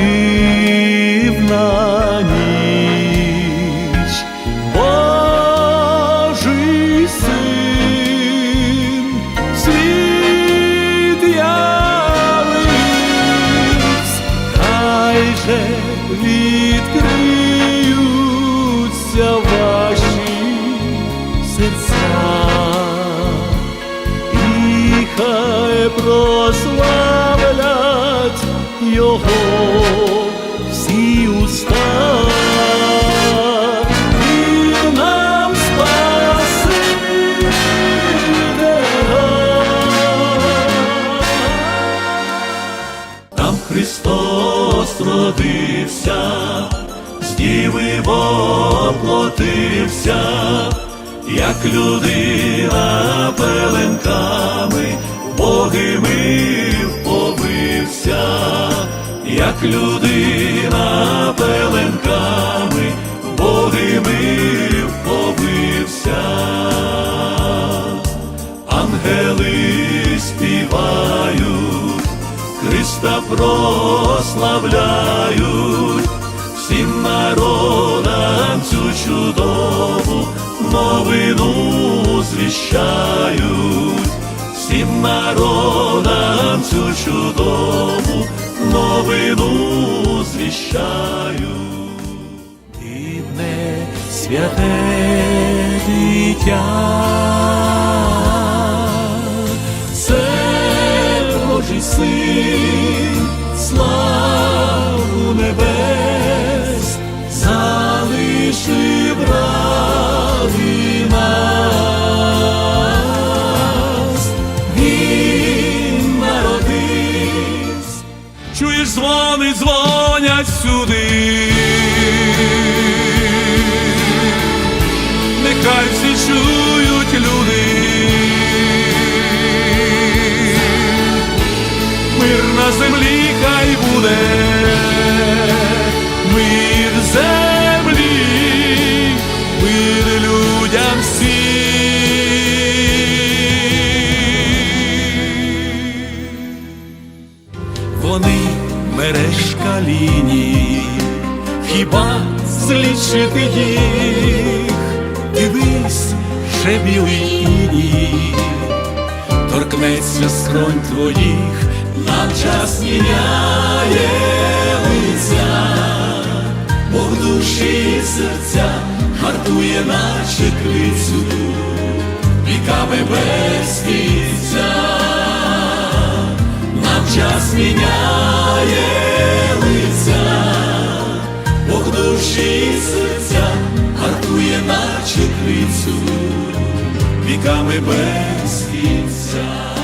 дивна ніч, Божий син, світ явивсь, хай же відкриються ваші серця, і хай прославляться його всі уста. Він нам Там Христос родився, з діви воплотився, як людина пеленками, боги як людина пеленками, боги побився. Ангели співають, Христа прославляють, всім народам цю чудову новину звіщають, всім народам цю чудову новину звіщаю, Дивне святе дитя, це Божий син, Чуєш, дзвони дзвонять сюди. Нехай всі чують люди. Мир на землі мережка ліній, хіба злічити їх? Дивись, ще білий іній, торкнеться скронь твоїх, нам час міняє лиця, Бог душі і серця гартує наче крицю, віками без кінця. Час міняє душі і серця гартує наче крицю, віками без кінця.